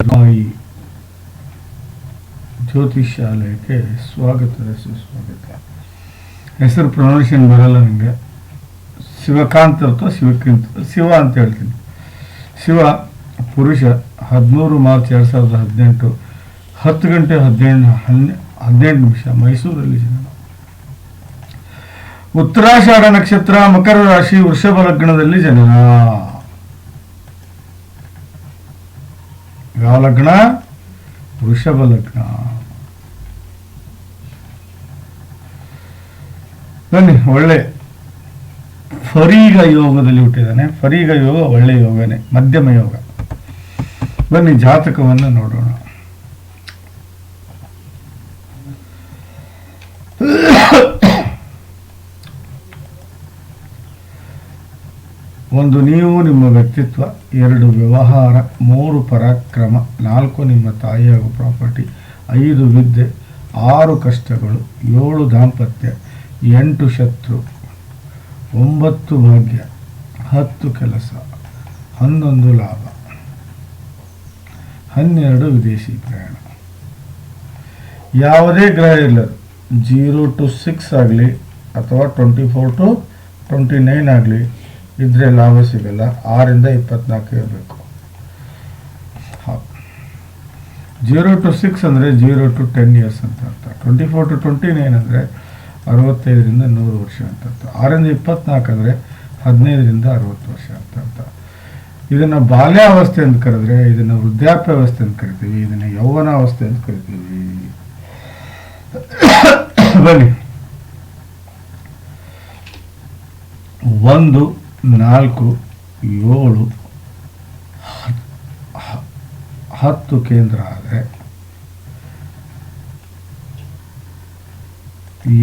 ಈ ಜ್ಯೋತಿಷಾಲಯಕ್ಕೆ ಸ್ವಾಗತ ಸುಸ್ವಾಗತ ಹೆಸರು ಪ್ರೊನೌನ್ಷನ್ ಬರಲ್ಲ ನನಗೆ ಶಿವಕಾಂತ್ ಅಥವಾ ಶಿವಕಾಂತ್, ಶಿವ ಅಂತ ಹೇಳ್ತೀನಿ. ಶಿವ ಪುರುಷ, ಹದಿಮೂರು ಮಾರ್ಚ್ ಎರಡು ಸಾವಿರದ ಹದಿನೆಂಟು, ಹತ್ತು ಗಂಟೆ ಹದಿನೆಂಟು ಹನ್ನೆ ಹದಿನೆಂಟು ನಿಮಿಷ, ಮೈಸೂರಲ್ಲಿ ಜನನ ಉತ್ತರಾಷಾಢ ನಕ್ಷತ್ರ, ಮಕರ ರಾಶಿ, ವೃಷಭ ಲಗ್ನದಲ್ಲಿ ಜನನ ಯಾವ ಲಗ್ನ ವೃಷಭ ಲಗ್ನ. ಬನ್ನಿ, ಒಳ್ಳೆ ಫರೀಗ ಯೋಗದಲ್ಲಿ ಹುಟ್ಟಿದ್ದಾನೆ. ಫರೀಗ ಯೋಗ ಒಳ್ಳೆ ಯೋಗನೇ, ಮಧ್ಯಮ ಯೋಗ. ಬನ್ನಿ, ಜಾತಕವನ್ನು ನೋಡೋಣ. ಒಂದು ನೀವು ನಿಮ್ಮ ವ್ಯಕ್ತಿತ್ವ, ಎರಡು ವ್ಯವಹಾರ, ಮೂರು ಪರಾಕ್ರಮ, ನಾಲ್ಕು ನಿಮ್ಮ ತಾಯಿ ಹಾಗೂ ಪ್ರಾಪರ್ಟಿ, ಐದು ವಿದ್ಯೆ, ಆರು ಕಷ್ಟಗಳು, ಏಳು ದಾಂಪತ್ಯ, ಎಂಟು ಶತ್ರು, ಒಂಬತ್ತು ಭಾಗ್ಯ, ಹತ್ತು ಕೆಲಸ, ಹನ್ನೊಂದು ಲಾಭ, ಹನ್ನೆರಡು ವಿದೇಶಿ ಪ್ರಯಾಣ. ಯಾವುದೇ ಗ್ರಹ ಇಲ್ಲದು. ಜೀರೋ ಟು ಸಿಕ್ಸ್ ಆಗಲಿ ಅಥವಾ twenty four to twenty nine ಆಗಲಿ ಇದ್ರೆ ಲಾಭ ಸಿಗಲ್ಲ. ಆರಿಂದ ಇಪ್ಪತ್ನಾಲ್ಕು ಇರಬೇಕು. ಜೀರೋ ಟು ಸಿಕ್ಸ್ ಅಂದರೆ ಜೀರೋ ಟು ಟೆನ್ ಇಯರ್ಸ್ ಅಂತ ಅರ್ಥ. Twenty four to twenty nine ಅಂದರೆ ಅರವತ್ತೈದರಿಂದ ನೂರು ವರ್ಷ ಅಂತ ಅರ್ಥ. ಆರಿಂದ ಇಪ್ಪತ್ನಾಲ್ಕು ಅಂದರೆ ಹದಿನೈದರಿಂದ ಅರವತ್ತು ವರ್ಷ ಅಂತ ಅರ್ಥ. ಇದನ್ನು ಬಾಲ್ಯಾವಸ್ಥೆ ಅಂತ ಕರೆದ್ರೆ, ಇದನ್ನು ವೃದ್ಧಾಪ್ಯಾವಸ್ಥೆ ಅಂತ ಕರಿತೀವಿ, ಇದನ್ನು ಯೌವನಾವಸ್ಥೆ ಅಂತ ಕರಿತೀವಿ. ಬನ್ನಿ. ಒಂದು ನಾಲ್ಕು, ಏಳು, ಹತ್ತು ಕೇಂದ್ರ ಆದರೆ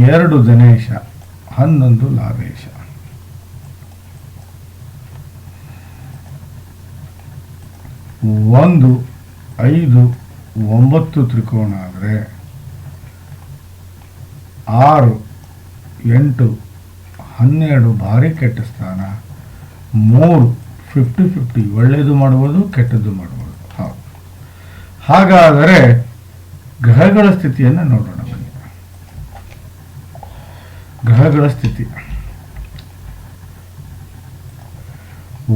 ಎರಡು ಜನೇಶ ಹನ್ನೊಂದು ಲಾಭೇಶ. ಒಂದು, ಐದು, ಒಂಬತ್ತು ತ್ರಿಕೋಣ ಆದರೆ ಆರು, ಎಂಟು, ಹನ್ನೆರಡು ಭಾರಿ ಕೆಟ್ಟ ಸ್ಥಾನ. ಮೂರು ಫಿಫ್ಟಿ ಫಿಫ್ಟಿ ಒಳ್ಳೆಯದು ಮಾಡ್ಬೋದು, ಕೆಟ್ಟದ್ದು ಮಾಡ್ಬೋದು. ಹಾಗಾದರೆ ಗ್ರಹಗಳ ಸ್ಥಿತಿಯನ್ನು ನೋಡೋಣ ಬನ್ನಿ. ಗ್ರಹಗಳ ಸ್ಥಿತಿ.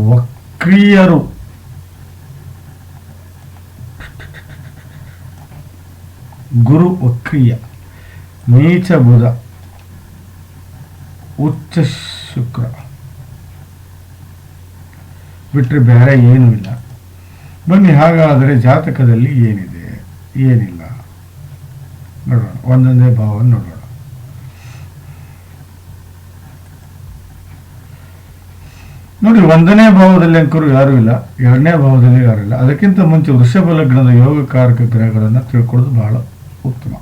ವಕ್ರೀಯರು. ಗುರು ವಕ್ರೀಯ, ನೀಚ ಬುಧ, ಉಚ್ಚ ಶುಕ್ರ. ಬಿಟ್ಟರೆ ಬೇರೆ ಏನೂ ಇಲ್ಲ. ಬನ್ನಿ, ಹಾಗಾದರೆ ಜಾತಕದಲ್ಲಿ ಏನಿದೆ? ಏನಿಲ್ಲ. ನೋಡೋಣ, ಒಂದೊಂದೇ ಭಾವವನ್ನು ನೋಡೋಣ. ನೋಡಿ, ಒಂದನೇ ಭಾವದಲ್ಲಿ ಅಂಕರು ಯಾರೂ ಇಲ್ಲ, ಎರಡನೇ ಭಾವದಲ್ಲಿ ಯಾರೂ ಇಲ್ಲ. ಅದಕ್ಕಿಂತ ಮುಂಚೆ ವೃಷಭ ಲಗ್ನದ ಯೋಗಕಾರಕ ಗ್ರಹಗಳನ್ನು ತಿಳ್ಕೊಳ್ಳೋದು ಬಹಳ ಉತ್ತಮ.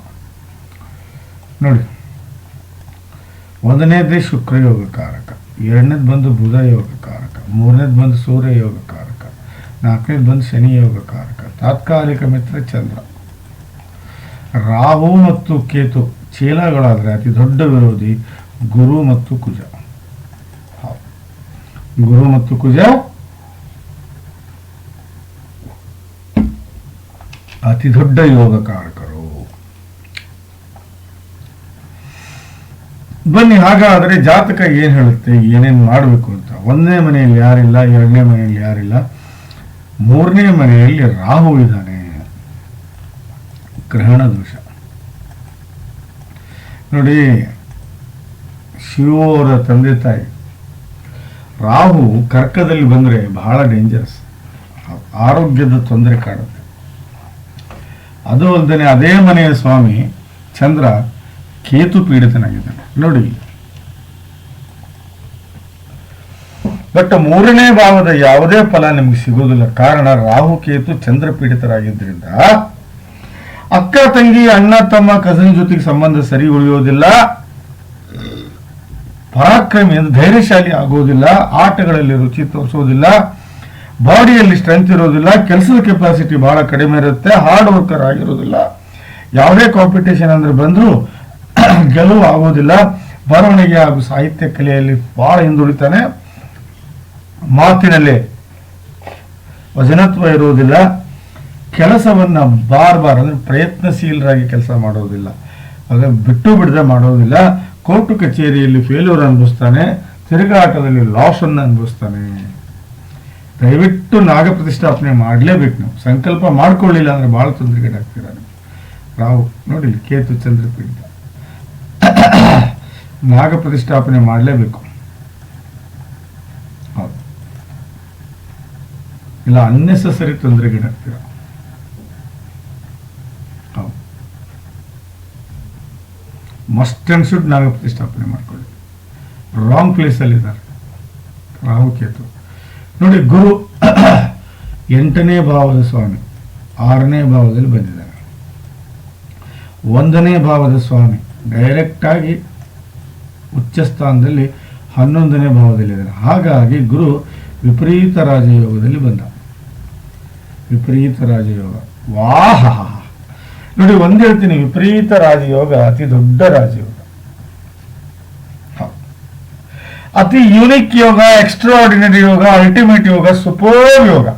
ನೋಡಿ, ಒಂದನೇದೇ ಶುಕ್ರ ಯೋಗಕಾರಕ ಎರಡನೇದು ಬಂದು ಬುಧ ಯೋಗಕಾರಕ ಮೂರನೇದು ಬಂದು ಸೂರ್ಯ ಯೋಗ ಕಾರಕ, ನಾಲ್ಕನೇದು ಬಂದು ಶನಿ ಯೋಗ ಕಾರಕ, ತಾತ್ಕಾಲಿಕ ಮಿತ್ರ ಚಂದ್ರ. ರಾಹು ಮತ್ತು ಕೇತು ಚೀಲಗಳಾದರೆ ಅತಿ ದೊಡ್ಡ ವಿರೋಧಿ ಗುರು ಮತ್ತು ಕುಜ. ಗುರು ಮತ್ತು ಕುಜ. ಅತಿ ದೊಡ್ಡ ಯೋಗಕಾರಕರು ಬನ್ನಿ, ಹಾಗಾದರೆ ಜಾತಕ ಏನು ಹೇಳುತ್ತೆ? ಏನೇನು ಮಾಡಬೇಕು ಅಂತ. ಒಂದನೇ ಮನೆಯಲ್ಲಿ ಯಾರಿಲ್ಲ, ಎರಡನೇ ಮನೆಯಲ್ಲಿ ಯಾರಿಲ್ಲ. ಮೂರನೇ ಮನೆಯಲ್ಲಿ ರಾಹು ಇದ್ದಾನೆ. ಗ್ರಹಣ ದೋಷ. ನೋಡಿ, ಶಿವರ ತಂದೆ ತಾಯಿ, ರಾಹು ಕರ್ಕದಲ್ಲಿ ಬಂದರೆ ಬಹಳ ಡೇಂಜರಸ್ ಆರೋಗ್ಯದ ತೊಂದರೆ ಕಾಡುತ್ತೆ. ಅದು ಅಲ್ಲದೆ ಅದೇ ಮನೆಯ ಸ್ವಾಮಿ, ಚಂದ್ರ ಕೇತು ಪೀಡಿತನಾಗಿದ್ದಾನೆ. ನೋಡಿ. ಬಟ್ ಮೂರನೇ ಭಾವದ ಯಾವುದೇ ಫಲ ನಿಮಗೆ ಸಿಗೋದಿಲ್ಲ ಕಾರಣ ರಾಹು, ಕೇತು ಚಂದ್ರ ಪೀಡಿತರಾಗಿದ್ದರಿಂದ ಅಕ್ಕ, ತಂಗಿ, ಅಣ್ಣ, ತಮ್ಮ ಕಸಿನ್ ಜೊತೆಗೆ ಸಂಬಂಧ ಸರಿ ಉಳಿಯೋದಿಲ್ಲ. ಪರಾಕ್ರಮಿ ಅಂದ್ರೆ ಧೈರ್ಯಶಾಲಿ ಆಗೋದಿಲ್ಲ. ಆಟಗಳಲ್ಲಿ ರುಚಿ ತೋರಿಸೋದಿಲ್ಲ. ಬಾಡಿಯಲ್ಲಿ ಸ್ಟ್ರೆಂತ್ ಇರೋದಿಲ್ಲ. ಕೆಲಸದ ಕೆಪಾಸಿಟಿ ಬಹಳ ಕಡಿಮೆ ಇರುತ್ತೆ. ಹಾರ್ಡ್ ವರ್ಕರ್ ಆಗಿರೋದಿಲ್ಲ. ಯಾವುದೇ ಕಾಂಪಿಟೇಷನ್ ಅಂದ್ರೆ ಬಂದರೂ ಗೆಲುವು ಆಗೋದಿಲ್ಲ ಬರವಣಿಗೆ ಹಾಗೂ ಸಾಹಿತ್ಯ ಕಲೆಯಲ್ಲಿ ಬಹಳ ಹಿಂದುಳಿತಾನೆ. ಮಾತಿನಲ್ಲಿ ವಜನತ್ವ ಇರುವುದಿಲ್ಲ. ಕೆಲಸವನ್ನ ಬಾರ್ ಬಾರ್ ಅಂದ್ರೆ ಪ್ರಯತ್ನಶೀಲರಾಗಿ ಕೆಲಸ ಮಾಡೋದಿಲ್ಲ ಅದನ್ನು ಬಿಟ್ಟು ಬಿಡದೆ ಮಾಡೋದಿಲ್ಲ ಕೋರ್ಟು ಕಚೇರಿಯಲ್ಲಿ ಫೇಲ್ಯೂರ್ ಅನುಭವಿಸ್ತಾನೆ. ತಿರುಗಾಟದಲ್ಲಿ ಲಾಸ್ ಅನ್ನು ಅನುಭವಿಸ್ತಾನೆ. ದಯವಿಟ್ಟು ನಾಗ ಪ್ರತಿಷ್ಠಾಪನೆ ಮಾಡಲೇಬೇಕು. ನಾವು ಸಂಕಲ್ಪ ಮಾಡ್ಕೊಳ್ಳಿಲ್ಲ ಅಂದ್ರೆ ಬಹಳ ತೊಂದರೆಗೀಡಾಗ್ತೀರ ನೀವು ರಾವ್ ನೋಡಿ ಕೇತು ಚಂದ್ರಪೀಠ. ನಾಗ ಪ್ರತಿಷ್ಠಾಪನೆ ಮಾಡಲೇಬೇಕು. ಹೌದು. ಇಲ್ಲ ಅನ್ನೆಸೆಸರಿ ತೊಂದರೆಗೀಡಾಗ್ತೀರ ಹೌದು. ಮಸ್ಟ್ ಅಂಡ್ ಶುಡ್ ನಾಗ ಪ್ರತಿಷ್ಠಾಪನೆ ಮಾಡ್ಕೊಳ್ಳಿ. ರಾಂಗ್ ಪ್ಲೇಸಲ್ಲಿ ಇದ್ದಾರೆ. ರಾಹು ಕೇತು. ನೋಡಿ, ಗುರು ಎಂಟನೇ ಭಾವದ ಸ್ವಾಮಿ, ಆರನೇ ಭಾವದಲ್ಲಿ ಬಂದಿದ್ದಾರೆ. ಒಂದನೇ ಭಾವದ ಸ್ವಾಮಿ ಡೈರೆಕ್ಟ್ ಆಗಿ ಉಚ್ಚ ಸ್ಥಾನದಲ್ಲಿ ಹನ್ನೊಂದನೇ ಭಾವದಲ್ಲಿದ್ದಾರೆ ಹಾಗಾಗಿ ಗುರು ವಿಪರೀತ ರಾಜಯೋಗದಲ್ಲಿ ಬಂದ. ವಿಪರೀತ ರಾಜಯೋಗ. ವಾಹ! ನೋಡಿ, ಒಂದು ಹೇಳ್ತೀನಿ, ವಿಪರೀತ ರಾಜಯೋಗ, ಅತಿ ದೊಡ್ಡ ರಾಜಯೋಗ. ಅತಿ ಯುನಿಕ್ ಯೋಗ ಎಕ್ಸ್ಟ್ರಾಡಿನರಿ ಯೋಗ ಅಲ್ಟಿಮೇಟ್ ಯೋಗ ಸುಪೋರ್ ಯೋಗ.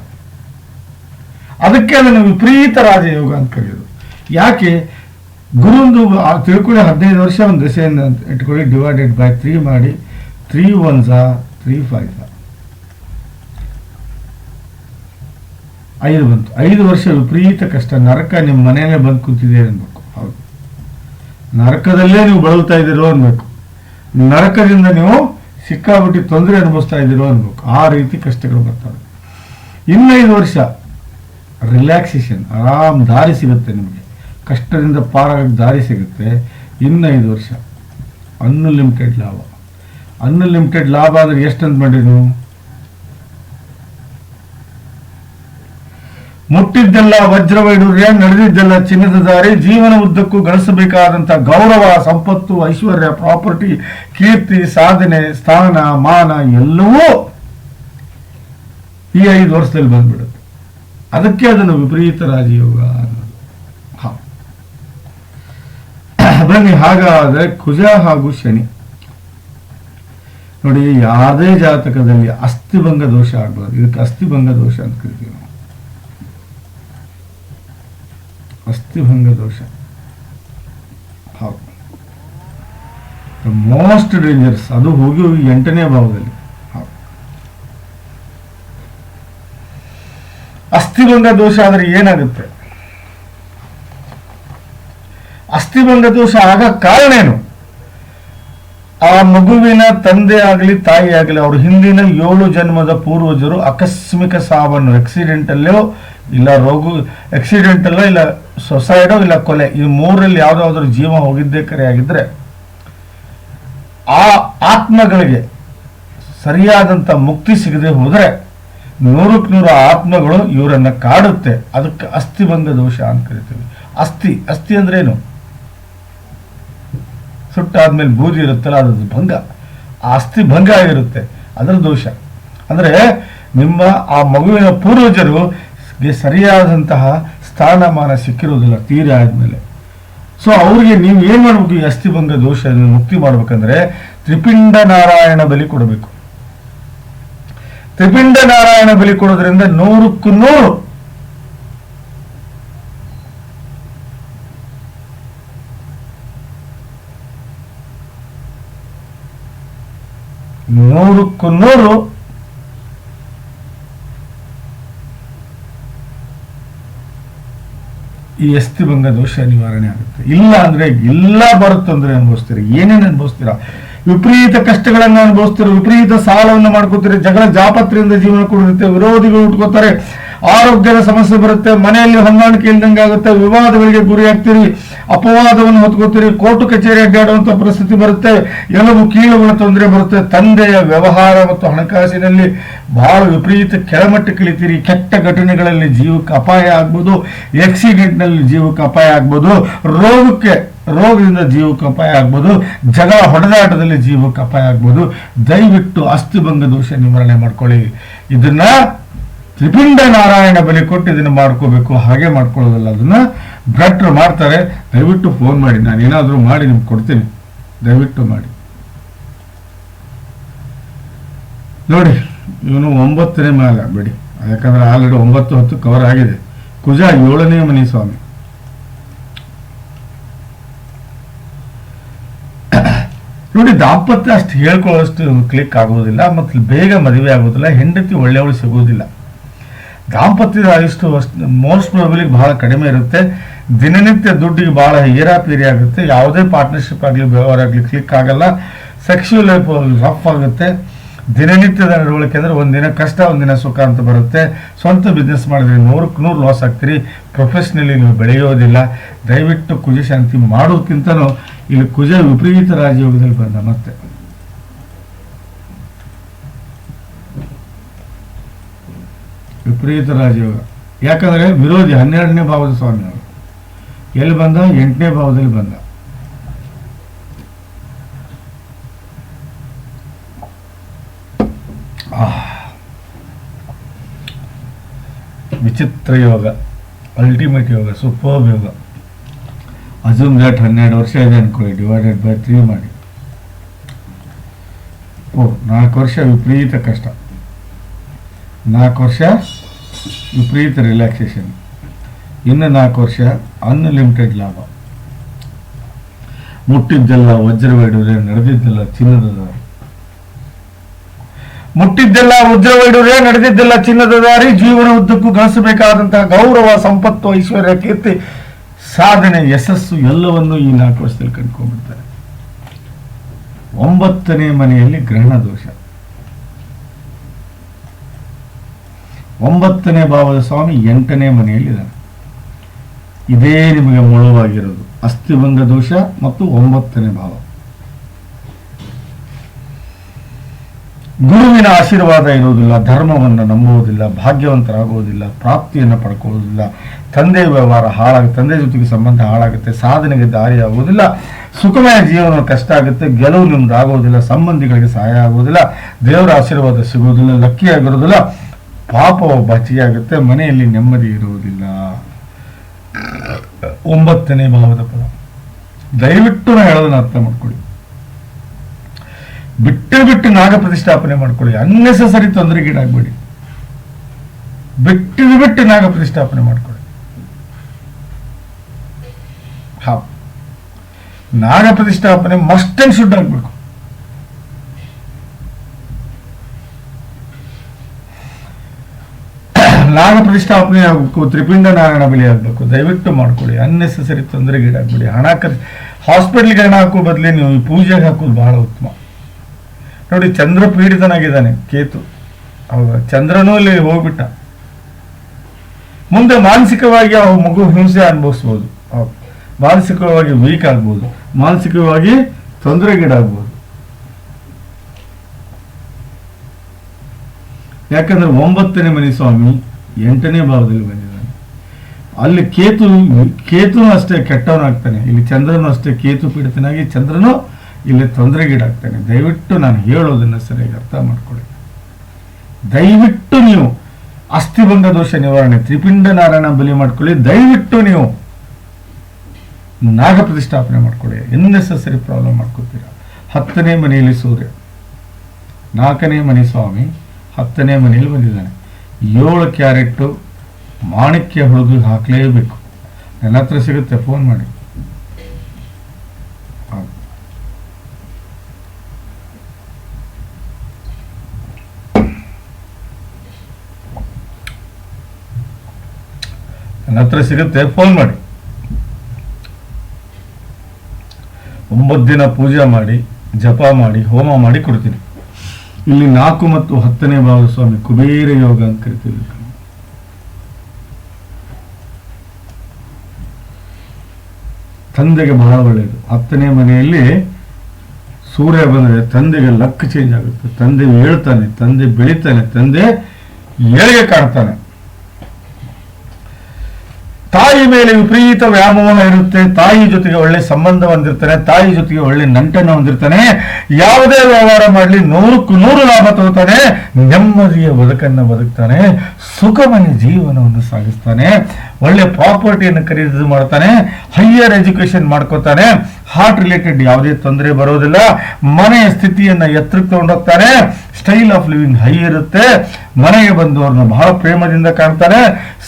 ಅದಕ್ಕೆ ಅದನ್ನು ವಿಪರೀತ ರಾಜಯೋಗ ಅಂತ ಕರೆಯೋದು. ಯಾಕೆ? ಗುರುಂದು ಆ ತಿಳ್ಕೊಳ್ಳಿ ಹದಿನೈದು ವರ್ಷ ಒಂದು ದಶೆಯನ್ನು ಇಟ್ಕೊಳ್ಳಿ ಡಿವೈಡೆಡ್ ಬೈ ತ್ರೀ ಮಾಡಿ ತ್ರೀ ಒನ್ಸ ತ್ರೀ ಫೈವ್ ಐದು ಬಂತು. ಐದು ವರ್ಷ ವಿಪರೀತ ಕಷ್ಟ. ನರಕ ನಿಮ್ಮ ಮನೆಯಲ್ಲೇ ಬಂದು ಕೂತಿದೆ ಅನ್ಬೇಕು. ಹೌದು. ನರಕದಲ್ಲೇ ನೀವು ಬಳಲ್ತಾ ಇದ್ದೀರೋ ಅನ್ಬೇಕು. ನರಕದಿಂದ ನೀವು ಸಿಕ್ಕಾಬಿಟ್ಟು ತೊಂದರೆ ಅನುಭವಿಸ್ತಾ ಇದ್ದೀರೋ ಅನ್ಬೇಕು. ಆ ರೀತಿ ಕಷ್ಟಗಳು ಬರ್ತವೆ. ಇನ್ನೈದು ವರ್ಷ ರಿಲ್ಯಾಕ್ಸೇಷನ್ ಆರಾಮ್ ದಾರಿ ಸಿಗುತ್ತೆ ನಿಮಗೆ. ಕಷ್ಟದಿಂದ ಪಾರಾಗಕ್ಕೆ ದಾರಿ ಸಿಗುತ್ತೆ. ಇನ್ನೈದು ವರ್ಷ. ಅನ್ಲಿಮಿಟೆಡ್ ಲಾಭ. ಅನ್ಲಿಮಿಟೆಡ್ ಲಾಭ ಅಂದ್ರೆ ಎಷ್ಟಂತ ಮಾಡಿ ನೀವು ಮುಟ್ಟಿದ್ದೆಲ್ಲ ವಜ್ರವೈಡೂರ್ಯ ನಡೆದಿದ್ದೆಲ್ಲ ಚಿನ್ನದ ದಾರಿ, ಜೀವನ ಉದ್ದಕ್ಕೂ ಗಳಿಸಬೇಕಾದಂಥ ಗೌರವ, ಸಂಪತ್ತು, ಐಶ್ವರ್ಯ, ಪ್ರಾಪರ್ಟಿ, ಕೀರ್ತಿ, ಸಾಧನೆ, ಸ್ಥಾನ, ಮಾನ ಎಲ್ಲವೂ ಈ ಐದು ವರ್ಷದಲ್ಲಿ ಬಂದ್ಬಿಡುತ್ತೆ. ಅದಕ್ಕೆ ಅದನ್ನು ವಿಪರೀತ ರಾಜಯೋಗ ಅನ್ನೋದು ಹಾ. ಬನ್ನಿ ಹಾಗಾದ್ರೆ ಕುಜ ಹಾಗೂ ಶನಿ. ನೋಡಿ, ಯಾವುದೇ ಜಾತಕದಲ್ಲಿ ಅಸ್ಥಿಭಂಗ ದೋಷ ಆಗ್ಬಾರ್ದು. ಇದಕ್ಕೆ ಅಸ್ಥಿಭಂಗ ದೋಷ ಅಂತ ಕರಿತೀವಿ ನಾವು. ಅಸ್ಥಿಭಂಗ ದೋಷ. ಹೌದು. ಮೋಸ್ಟ್ ಡೇಂಜರಸ್ ಅದು ಹೋಗಿ ಹೋಗಿ ಎಂಟನೇ ಭಾವದಲ್ಲಿ. ಅಸ್ಥಿಭಂಗ ದೋಷ ಆದರೆ ಏನಾಗುತ್ತೆ? ಅಸ್ಥಿಭಂಗ ದೋಷ ಆಗ ಕಾರಣ ಏನು? ಆ ಮಗುವಿನ ತಂದೆ ಆಗಲಿ, ತಾಯಿ ಆಗಲಿ, ಅವರು ಹಿಂದಿನ ಏಳು ಜನ್ಮದ ಪೂರ್ವಜರು ಆಕಸ್ಮಿಕ ಸಾವನ್ನು ಆಕ್ಸಿಡೆಂಟಲ್ಲೋ ಇಲ್ಲ ರೋಗ ಆಕ್ಸಿಡೆಂಟಲ್ಲೋ ಇಲ್ಲ ಸೊಸೈಡೋ ಇಲ್ಲ ಕೊಲೆ, ಈ ಮೂರಲ್ಲಿ ಯಾವ್ದಾದ್ರು ಜೀವ ಹೋಗಿದ್ದೇ ಕರೆ ಆಗಿದ್ರೆ, ಆ ಆತ್ಮಗಳಿಗೆ ಸರಿಯಾದಂತ ಮುಕ್ತಿ ಸಿಗದೆ ಹೋದ್ರೆ, ನೂರಕ್ಕೆ ನೂರು ಆತ್ಮಗಳು ಇವರನ್ನ ಕಾಡುತ್ತೆ. ಅದಕ್ಕೆ ಅಸ್ಥಿಭಂಗ ದೋಷ ಅಂತ ಕರಿತೀವಿ. ಅಸ್ಥಿ ಅಸ್ಥಿ ಅಂದ್ರೆ ಏನು? ಸುಟ್ಟಾದ್ಮೇಲೆ ಬೂದಿ ಇರುತ್ತಲ್ಲ, ಅದು ಭಂಗ. ಆಸ್ತಿ ಭಂಗ ಆಗಿರುತ್ತೆ. ಅದರ ದೋಷ. ಅಂದ್ರೆ ನಿಮ್ಮ ಆ ಮಗುವಿನ ಪೂರ್ವಜರು ಸರಿಯಾದಂತಹ ಸ್ಥಾನಮಾನ ಸಿಕ್ಕಿರೋದಿಲ್ಲ ತೀರಿ ಆದ್ಮೇಲೆ. ಸೊ ಅವ್ರಿಗೆ ನೀವು ಏನ್ ಮಾಡ್ಬೇಕು ಈ ಅಸ್ಥಿಭಂಗ ದೋಷ ಮುಕ್ತಿ ಮಾಡ್ಬೇಕಂದ್ರೆ ತ್ರಿಪಿಂಡ ನಾರಾಯಣ ಬಲಿ ಕೊಡಬೇಕು. ತ್ರಿಪಿಂಡ ನಾರಾಯಣ ಬಲಿ ಕೊಡೋದ್ರಿಂದ ನೂರಕ್ಕೂ ನೂರು ನೂರಕ್ಕೂ ನೂರು ಈ ಅಸ್ಥಿಭಂಗ ದೋಷ ನಿವಾರಣೆ ಆಗುತ್ತೆ. ಇಲ್ಲ ಅಂದ್ರೆ ಎಲ್ಲ ಬರುತ್ತಂದ್ರೆ ತೊಂದರೆ ಅನುಭವಿಸ್ತೀರಾ, ಏನೇನು ಅನುಭವಿಸ್ತೀರಾ? ವಿಪರೀತ ಕಷ್ಟಗಳನ್ನು ಅನುಭವಿಸ್ತೀರ, ವಿಪರೀತ ಸಾಲವನ್ನು ಮಾಡ್ಕೋತೀರಿ, ಜಗಳ ಜಾಪತ್ರೆಯಿಂದ ಜೀವನ ಕೊಡಿರುತ್ತೆ ವಿರೋಧಿಗಳು ಉಟ್ಕೋತಾರೆ ಆರೋಗ್ಯದ ಸಮಸ್ಯೆ ಬರುತ್ತೆ, ಮನೆಯಲ್ಲಿ ಹೊಂದಾಣಿಕೆ ಇಲ್ದಂಗೆ ಆಗುತ್ತೆ, ವಿವಾದಗಳಿಗೆ ಗುರಿ ಆಗ್ತೀರಿ ಅಪವಾದವನ್ನು ಹೊತ್ಕೋತೀರಿ, ಕೋರ್ಟು ಕಚೇರಿ ಅಡ್ಡಾಡುವಂತ ಪರಿಸ್ಥಿತಿ ಬರುತ್ತೆ, ಎಲ್ಲವೂ ಕೀಳುಗಳ ತೊಂದರೆ ಬರುತ್ತೆ. ತಂದೆಯ ವ್ಯವಹಾರ ಮತ್ತು ಹಣಕಾಸಿನಲ್ಲಿ ಬಹಳ ವಿಪರೀತ ಕೆಳಮಟ್ಟಕ್ಕೆ ಇಳಿತೀರಿ ಕೆಟ್ಟ ಘಟನೆಗಳಲ್ಲಿ ಜೀವಕ್ಕೆ ಅಪಾಯ ಆಗ್ಬೋದು ಆಕ್ಸಿಡೆಂಟ್ನಲ್ಲಿ ಜೀವಕ್ಕೆ ಅಪಾಯ ಆಗ್ಬೋದು, ರೋಗಕ್ಕೆ, ರೋಗದಿಂದ ಜೀವಕ್ಕೆ ಅಪಾಯ ಆಗ್ಬೋದು, ಜಗಳ, ಹೊಡೆದಾಟದಲ್ಲಿ ಜೀವಕ್ಕೆ ಅಪಾಯ ಆಗ್ಬೋದು. ದಯವಿಟ್ಟು ಅಸ್ಥಿಭಂಗ ದೋಷ ನಿವಾರಣೆ ಮಾಡ್ಕೊಳ್ಳಿ. ಇದನ್ನ ತ್ರಿಪಿಂಡ ನಾರಾಯಣ ಬಲಿ ಕೊಟ್ಟು ಇದನ್ನು ಮಾಡ್ಕೋಬೇಕು, ಹಾಗೆ ಮಾಡ್ಕೊಳ್ಳೋದಲ್ಲ, ಅದನ್ನ ಭಟ್ರು ಮಾಡ್ತಾರೆ. ದಯವಿಟ್ಟು ಫೋನ್ ಮಾಡಿ, ನಾನು ಏನಾದರೂ ಮಾಡಿ ನಿಮ್ಗೆ ಕೊಡ್ತೀನಿ. ದಯವಿಟ್ಟು ಮಾಡಿ. ನೋಡಿ, ಇವನು ಒಂಬತ್ತನೇ ಮೇಲ, ಬಿಡಿ. ಯಾಕಂದ್ರೆ ಆಲ್ರೆಡಿ ಒಂಬತ್ತು ಹತ್ತು ಕವರ್ ಆಗಿದೆ. ಕುಜ ಏಳನೇ ಮನಿ ಸ್ವಾಮಿ. ನೋಡಿ, ದಾಂಪತ್ಯ ಅಷ್ಟು ಹೇಳ್ಕೊಳ್ಳೋಷ್ಟು ಕ್ಲಿಕ್ ಆಗೋದಿಲ್ಲ, ಮತ್ತು ಬೇಗ ಮದುವೆ ಆಗೋದಿಲ್ಲ, ಹೆಂಡತಿ ಒಳ್ಳೆಯವಳು ಸಿಗೋದಿಲ್ಲ. ದಾಂಪತ್ಯದ ಆಯುಷ್ಟು ಮೋಸ್ಟ್ ಪ್ರಾಬಲಿ ಬಹಳ ಕಡಿಮೆ ಇರುತ್ತೆ. ದಿನನಿತ್ಯ ದುಡ್ಡಿಗೆ ಬಹಳ ಏರಾಪೇರಿ ಆಗುತ್ತೆ. ಯಾವುದೇ ಪಾರ್ಟ್ನರ್ಶಿಪ್ ಆಗಲಿ, ವ್ಯವಹಾರ ಆಗಲಿ ಕ್ಲಿಕ್ ಆಗಲ್ಲ. ಸೆಕ್ಷುವಲ್ ಲೈಫ್ ರಫ್ ಆಗುತ್ತೆ. ದಿನನಿತ್ಯದ ನಡವಳಿಕೆ ಅಂದರೆ ಒಂದಿನ ಕಷ್ಟ, ಒಂದಿನ ಸುಖ ಅಂತ ಬರುತ್ತೆ. ಸ್ವಂತ ಬಿಸ್ನೆಸ್ ಮಾಡಿದ್ರೆ ನೂರಕ್ಕೆ ನೂರು ಲಾಸ್ ಆಗ್ತೀರಿ. ಪ್ರೊಫೆಷ್ನಲಿ ನೀವು ಬೆಳೆಯೋದಿಲ್ಲ. ದಯವಿಟ್ಟು ಕುಜ ಶಾಂತಿ ಮಾಡೋದಕ್ಕಿಂತನೂ ಇಲ್ಲಿ ಕುಜ ವಿಪರೀತ ರಾಜಯೋಗದಲ್ಲಿ ಬಂದ ಮತ್ತೆ. ವಿಪರೀತ ರಾಜಯೋಗ ಯಾಕಂದ್ರೆ ವಿರೋಧಿ ಹನ್ನೆರಡನೇ ಭಾವದ ಸ್ವಾಮಿ ಅವರು. ಎಲ್ಲಿ ಬಂದ? ಎಂಟನೇ ಭಾವದಲ್ಲಿ ಬಂದ. ವಿಚಿತ್ರ ಯೋಗ ಅಲ್ಟಿಮೇಟ್ ಯೋಗ ಸೂಪರ್ ಯೋಗ. ಅಜೂಮ್ ದಟ್ ಹನ್ನೆರಡು ವರ್ಷ ಇದೆ ಅನ್ಕೊಳ್ಳಿ ಡಿವೈಡೆಡ್ ಬೈ ತ್ರೀ ಮಾಡಿ. ಓ, ನಾಲ್ಕು ವರ್ಷ ವಿಪರೀತ ಕಷ್ಟ. ನಾಲ್ಕು ವರ್ಷ ವಿಪರೀತ ರಿಲ್ಯಾಕ್ಸೇಷನ್ ಇನ್ನು ನಾಲ್ಕು ವರ್ಷ ಅನ್ಲಿಮಿಟೆಡ್ ಲಾಭ. ಮುಟ್ಟಿದ್ದೆಲ್ಲ ವಜ್ರವೈಡೂರೆ ನಡೆದಿದ್ದೆಲ್ಲ ಚಿನ್ನದ ಮುಟ್ಟಿದ್ದೆಲ್ಲ ವಜ್ರವೇಡುವೆ ನಡೆದಿದ್ದೆಲ್ಲ ಚಿನ್ನದ ದಾರಿ, ಜೀವನ ಉದ್ದಕ್ಕೂ ಗಳಿಸಬೇಕಾದಂತಹ ಗೌರವ, ಸಂಪತ್ತು, ಐಶ್ವರ್ಯ, ಕೀರ್ತಿ, ಸಾಧನೆ, ಯಶಸ್ಸು ಎಲ್ಲವನ್ನು ಈ ನಾಲ್ಕು ವರ್ಷದಲ್ಲಿ ಕಂಡುಕೊಂಡ್ಬಿಡ್ತಾರೆ. ಒಂಬತ್ತನೇ ಮನೆಯಲ್ಲಿ ಗ್ರಹಣ ದೋಷ. ಒಂಬತ್ತನೇ ಭಾವದ ಸ್ವಾಮಿ ಎಂಟನೇ ಮನೆಯಲ್ಲಿದ್ದಾನೆ. ಇದೇ ನಿಮಗೆ ಮುಳುವಾಗಿರೋದು. ಅಸ್ಥಿಭಂಗ ದೋಷ ಮತ್ತು ಒಂಬತ್ತನೇ ಭಾವ. ಗುರುವಿನ ಆಶೀರ್ವಾದ ಇರುವುದಿಲ್ಲ, ಧರ್ಮವನ್ನು ನಂಬುವುದಿಲ್ಲ, ಭಾಗ್ಯವಂತರಾಗುವುದಿಲ್ಲ, ಪ್ರಾಪ್ತಿಯನ್ನು ಪಡ್ಕೊಳ್ಳುವುದಿಲ್ಲ, ತಂದೆ ವ್ಯವಹಾರ ಹಾಳಾಗುತ್ತೆ ತಂದೆ ಜೊತೆಗೆ ಸಂಬಂಧ ಹಾಳಾಗುತ್ತೆ, ಸಾಧನೆಗೆ ದಾರಿ ಆಗುವುದಿಲ್ಲ ಸುಖಮಯ ಜೀವನ ಕಷ್ಟ ಆಗುತ್ತೆ, ಗೆಲುವು ನಿಮ್ದು ಆಗುವುದಿಲ್ಲ ಸಂಬಂಧಿಗಳಿಗೆ ಸಹಾಯ ಆಗುವುದಿಲ್ಲ, ದೇವರ ಆಶೀರ್ವಾದ ಸಿಗುವುದಿಲ್ಲ ಲಕ್ಕಿ ಆಗಿರುವುದಿಲ್ಲ ಪಾಪವು ಬಚಿಯಾಗುತ್ತೆ ಮನೆಯಲ್ಲಿ ನೆಮ್ಮದಿ ಇರುವುದಿಲ್ಲ. ಒಂಬತ್ತನೇ ಭಾವದ ಪದ. ದಯವಿಟ್ಟು ನಾ ಹೇಳೋದನ್ನ ಅರ್ಥ ಮಾಡ್ಕೊಳ್ಳಿ. ಬಿಟ್ಟು ಬಿಟ್ಟು ನಾಗ ಪ್ರತಿಷ್ಠಾಪನೆ ಮಾಡ್ಕೊಳ್ಳಿ. ಅನ್ನೆಸೆಸರಿ ತೊಂದರೆಗೀಡಾಗಬೇಡಿ. ಬಿಟ್ಟು ಬಿಟ್ಟು ನಾಗ ಪ್ರತಿಷ್ಠಾಪನೆ ಮಾಡ್ಕೊಳ್ಳಿ. ಹಾ. ನಾಗ ಪ್ರತಿಷ್ಠಾಪನೆ ಮಸ್ಟ್ ಅಂಡ್ ಶುಡ್ ಆಗ್ಬೇಕು. ನಾಗ ಪ್ರತಿಷ್ಠಾಪನೆ ಆಗಬೇಕು ತ್ರಿಪಿಂಡ ನಾರಾಯಣ ಬಲಿ ಆಗಬೇಕು, ದಯವಿಟ್ಟು ಮಾಡ್ಕೊಳ್ಳಿ. ಅನ್ನೆಸರಿ ತೊಂದರೆಗೀಡಾಗ್ಬೇಡಿ. ಹಣ ಖರ್ಚು ಹಾಸ್ಪಿಟ್ಲಿಗೆ ಹಣ ಹಾಕೋ ಬದಲಿ ನೀವು ಪೂಜೆಗೆ ಹಾಕೋದು ಬಹಳ ಉತ್ತಮ. ನೋಡಿ, ಚಂದ್ರ ಪೀಡಿತನಾಗಿದ್ದಾನೆ, ಕೇತು. ಅವಾಗ ಚಂದ್ರನೂ ಇಲ್ಲಿ ಹೋಗ್ಬಿಟ್ಟ. ಮುಂದೆ ಮಾನಸಿಕವಾಗಿ ಆ ಮಗು ಹಿಂಸೆ ಅನುಭವಿಸ್ಬೋದು. ಮಾನಸಿಕವಾಗಿ ವೀಕ್ ಆಗ್ಬೋದು. ಮಾನಸಿಕವಾಗಿ ತೊಂದರೆಗೀಡಾಗ್ಬೋದು. ಯಾಕಂದ್ರೆ ಒಂಬತ್ತನೇ ಮನೆ ಸ್ವಾಮಿ ಎಂಟನೇ ಭಾವದಲ್ಲಿ ಬಂದಿದ್ದಾನೆ. ಅಲ್ಲಿ ಕೇತು, ಕೇತುನು ಅಷ್ಟೇ ಕೆಟ್ಟವನಾಗ್ತಾನೆ ಇಲ್ಲಿ ಚಂದ್ರನು ಅಷ್ಟೇ ಕೇತು ಪೀಡಿತನಾಗಿ ಚಂದ್ರನು ಇಲ್ಲಿ ತೊಂದರೆಗೀಡಾಗ್ತಾನೆ. ದಯವಿಟ್ಟು ನಾನು ಹೇಳೋದನ್ನ ಸರಿಯಾಗಿ ಅರ್ಥ ಮಾಡ್ಕೊಳ್ಳಿ. ದಯವಿಟ್ಟು ನೀವು ಅಸ್ಥಿಭಂಗ ದೋಷ ನಿವಾರಣೆ, ತ್ರಿಪಿಂಡ ನಾರಾಯಣ ಬಲಿ ಮಾಡ್ಕೊಳ್ಳಿ. ದಯವಿಟ್ಟು ನೀವು ನಾಗ ಪ್ರತಿಷ್ಠಾಪನೆ ಮಾಡ್ಕೊಳ್ಳಿ. ಎನ್ನೆಸರಿ ಪ್ರಾಬ್ಲಮ್ ಮಾಡ್ಕೋತೀರಾ. ಹತ್ತನೇ ಮನೆಯಲ್ಲಿ ಸೂರ್ಯ, ನಾಲ್ಕನೇ ಮನೆ ಸ್ವಾಮಿ, ಹತ್ತನೇ ಮನೆಯಲ್ಲಿ ಬಂದಿದ್ದಾನೆ. ಏಳು ಕ್ಯಾರೆಟ್ಟು ಮಾಣಿಕ್ಯ ಹುಡುಗ ಹಾಕಲೇಬೇಕು. ನನ್ನ ಹತ್ರ ಸಿಗುತ್ತೆ ಫೋನ್ ಮಾಡಿ. ನನ್ನ ಹತ್ರ ಸಿಗುತ್ತೆ ಫೋನ್ ಮಾಡಿ. ಒಂಬತ್ತು ದಿನ ಪೂಜೆ ಮಾಡಿ, ಜಪ ಮಾಡಿ, ಹೋಮ ಮಾಡಿ ಕೊಡ್ತೀನಿ. ಇಲ್ಲಿ ನಾಲ್ಕು ಮತ್ತು ಹತ್ತನೇ ಭಾಗ ಸ್ವಾಮಿ, ಕುಬೇರ ಯೋಗ ಅಂತ ಕರಿತೀವಿ. ತಂದೆಗೆ ಬಹಳ ಒಳ್ಳೆಯದು ಹತ್ತನೇ ಮನೆಯಲ್ಲಿ ಸೂರ್ಯ ಬಂದರೆ ತಂದೆಗೆ ಲಕ್ ಚೇಂಜ್ ಆಗುತ್ತೆ. ತಂದೆ ಹೇಳ್ತಾನೆ, ತಂದೆ ಬೆಳಿತಾನೆ, ತಂದೆ ಏಳಿಗೆ ಕಾಣ್ತಾನೆ. ತಾಯಿ ಮೇಲೆ ವಿಪರೀತ ವ್ಯಾಮೋಹ ಇರುತ್ತೆ, ತಾಯಿ ಜೊತೆಗೆ ಒಳ್ಳೆ ಸಂಬಂಧ ಹೊಂದಿರ್ತಾನೆ, ತಾಯಿ ಜೊತೆಗೆ ಒಳ್ಳೆ ನಂಟನ್ನು ಹೊಂದಿರ್ತಾನೆ, ಯಾವುದೇ ವ್ಯವಹಾರ ಮಾಡಲಿ ನೂರಕ್ಕೂ ನೂರು ಲಾಭ ತಗೋತಾನೆ, ನೆಮ್ಮದಿಯ ಬದುಕನ್ನು ಬದುಕ್ತಾನೆ, ಸುಖಮಯ ಜೀವನವನ್ನು ಸಾಗಿಸ್ತಾನೆ, ಒಳ್ಳೆ ಪ್ರಾಪರ್ಟಿಯನ್ನು ಖರೀದಿ ಮಾಡ್ತಾನೆ ಹೈಯರ್ ಎಜುಕೇಶನ್ ಮಾಡ್ಕೋತಾನೆ ಹಾರ್ಟ್ ರಿಲೇಟೆಡ್ ಯಾವುದೇ ತೊಂದರೆ ಬರೋದಿಲ್ಲ. ಮನೆಯ ಸ್ಥಿತಿಯನ್ನು ಎತ್ತರಕ್ಕೆ ತಗೊಂಡೋಗ್ತಾರೆ ಸ್ಟೈಲ್ ಆಫ್ ಲಿವಿಂಗ್ ಹೈ ಇರುತ್ತೆ. ಮನೆಗೆ ಬಂದವ್ರನ್ನ ಬಹಳ ಪ್ರೇಮದಿಂದ ಕಾಣ್ತಾರೆ.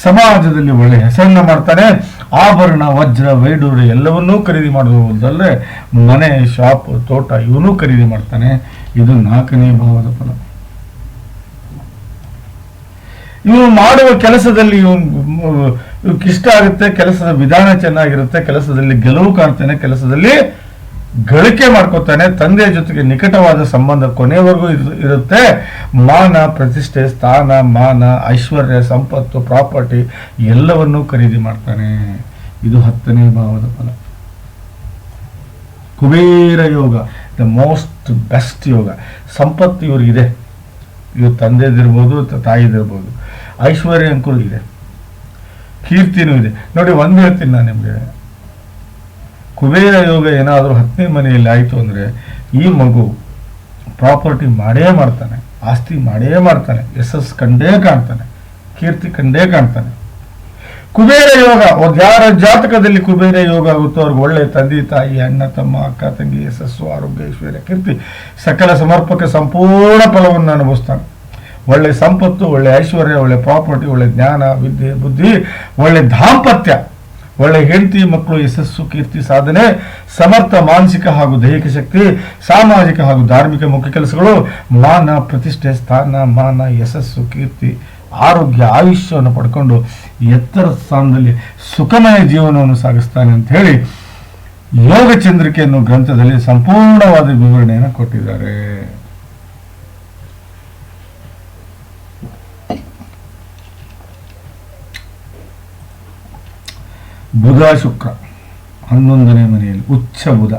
ಸಮಾಜದಲ್ಲಿ ಒಳ್ಳೆ ಹೆಸರನ್ನ ಮಾಡ್ತಾರೆ. ಆಭರಣ, ವಜ್ರ ವೈಡೂರು ಎಲ್ಲವನ್ನೂ ಖರೀದಿ ಮಾಡುವುದಲ್ಲದೆ ಮನೆ ಶಾಪ್ ತೋಟ ಇವನ್ನೂ ಖರೀದಿ ಮಾಡ್ತಾನೆ. ಇದು ನಾಲ್ಕನೇ ಭಾವದ ಫಲ. ಇವನು ಮಾಡುವ ಕೆಲಸದಲ್ಲಿ ಇವನು ಇಷ್ಟ ಆಗುತ್ತೆ, ಕೆಲಸದ ವಿಧಾನ ಚೆನ್ನಾಗಿರುತ್ತೆ, ಕೆಲಸದಲ್ಲಿ ಗೆಲುವು ಕಾಣ್ತಾನೆ, ಕೆಲಸದಲ್ಲಿ ಗಳಿಕೆ ಮಾಡ್ಕೋತಾನೆ ತಂದೆಯ ಜೊತೆಗೆ ನಿಕಟವಾದ ಸಂಬಂಧ ಕೊನೆವರೆಗೂ ಇರುತ್ತೆ. ಮಾನ, ಪ್ರತಿಷ್ಠೆ, ಸ್ಥಾನ, ಮಾನ, ಐಶ್ವರ್ಯ, ಸಂಪತ್ತು, ಪ್ರಾಪರ್ಟಿ ಎಲ್ಲವನ್ನೂ ಖರೀದಿ ಮಾಡ್ತಾನೆ. ಇದು ಹತ್ತನೇ ಭಾವದ ಫಲ. ಕುಬೇರ ಯೋಗ ದ ಮೋಸ್ಟ್ ಬೆಸ್ಟ್ ಯೋಗ. ಸಂಪತ್ತು ಇವ್ರಿಗಿದೆ. ಇವ್ರ ತಂದೆದಿರ್ಬೋದು, ತಾಯಿದಿರ್ಬೋದು. ಐಶ್ವರ್ಯ ಅಂಕುರು ಇದೆ ಕೀರ್ತಿನೂ ಇದೆ. ನೋಡಿ, ಒಂದು ಹೇಳ್ತೀನಿ ನಾನು ನಿಮಗೆ. ಕುಬೇರ ಯೋಗ ಏನಾದರೂ ಹತ್ತನೇ ಮನೆಯಲ್ಲಿ ಆಯಿತು ಅಂದರೆ ಈ ಮಗು ಪ್ರಾಪರ್ಟಿ ಮಾಡೇ ಮಾಡ್ತಾನೆ, ಆಸ್ತಿ ಮಾಡೇ ಮಾಡ್ತಾನೆ ಯಶಸ್ ಕಂಡೇ ಕಾಣ್ತಾನೆ, ಕೀರ್ತಿ ಕಂಡೇ ಕಾಣ್ತಾನೆ. ಕುಬೇರ ಯೋಗ ಯಾರ ಜಾತಕದಲ್ಲಿ ಕುಬೇರ ಯೋಗ ಆಗುತ್ತೋ ಅವ್ರಿಗೆ ಒಳ್ಳೆ ತಂದೆ, ತಾಯಿ, ಅಣ್ಣ, ತಮ್ಮ, ಅಕ್ಕ, ತಂಗಿ, ಯಶಸ್ಸು, ಆರೋಗ್ಯ, ಐಶ್ವರ್ಯ, ಕೀರ್ತಿ, ಸಕಲ ಸಮರ್ಪಕ ಸಂಪೂರ್ಣ ಫಲವನ್ನು ಅನುಭವಿಸ್ತಾನೆ. ಒಳ್ಳೆ ಸಂಪತ್ತು, ಒಳ್ಳೆ ಐಶ್ವರ್ಯ, ಒಳ್ಳೆ ಪ್ರಾಪರ್ಟಿ, ಒಳ್ಳೆ ಜ್ಞಾನ, ವಿದ್ಯೆ, ಬುದ್ಧಿ, ಒಳ್ಳೆ ದಾಂಪತ್ಯ, ಒಳ್ಳೆ ಹೆಂಡತಿ ಮಕ್ಕಳು, ಯಶಸ್ಸು, ಕೀರ್ತಿ, ಸಾಧನೆ, ಸಮರ್ಥ, ಮಾನಸಿಕ ಹಾಗೂ ದೈಹಿಕ ಶಕ್ತಿ, ಸಾಮಾಜಿಕ ಹಾಗೂ ಧಾರ್ಮಿಕ ಮುಖ್ಯ ಕೆಲಸಗಳು, ಮಾನ, ಪ್ರತಿಷ್ಠೆ, ಸ್ಥಾನ, ಮಾನ, ಯಶಸ್ಸು, ಕೀರ್ತಿ, ಆರೋಗ್ಯ, ಆಯುಷ್ಯವನ್ನು ಪಡ್ಕೊಂಡು ಎತ್ತರ ಸ್ಥಾನದಲ್ಲಿ ಸುಖಮಯ ಜೀವನವನ್ನು ಸಾಗಿಸ್ತಾನೆ ಅಂತ ಹೇಳಿ ಯೋಗ ಚಂದ್ರಿಕೆಯನ್ನು ಗ್ರಂಥದಲ್ಲಿ ಸಂಪೂರ್ಣವಾದ ವಿವರಣೆಯನ್ನು ಕೊಟ್ಟಿದ್ದಾರೆ. ಬುಧ ಶುಕ್ರ ಹನ್ನೊಂದನೇ ಮನೆಯಲ್ಲಿ, ಉಚ್ಚ ಬುಧ.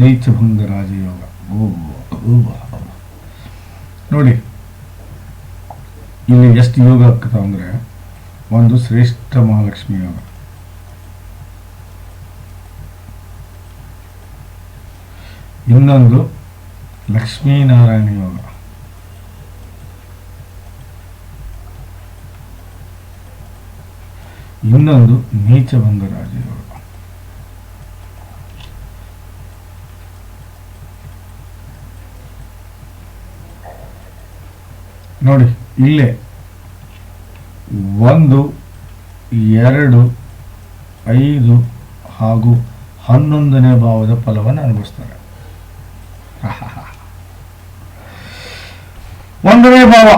ನೈಚಭಂಗ ರಾಜಯೋಗ. ನೋಡಿ, ಇಲ್ಲಿ ಎಷ್ಟು ಯೋಗ ಆಗ್ತದೆ ಅಂದ್ರೆ ಒಂದು ಶ್ರೇಷ್ಠ ಮಹಾಲಕ್ಷ್ಮಿ ಯೋಗ. ಇನ್ನೊಂದು ಲಕ್ಷ್ಮೀನಾರಾಯಣ ಯೋಗ. ಇನ್ನೊಂದು ನೀಚಭಂಗ ರಾಜಯೋಗ ನೋಡಿ, ಇಲ್ಲೇ ಒಂದು, ಎರಡು, ಐದು ಹಾಗೂ ಹನ್ನೊಂದನೇ ಭಾವದ ಫಲವನ್ನು ಅನುಭವಿಸ್ತಾರೆ. ಒಂದನೇ ಭಾವ.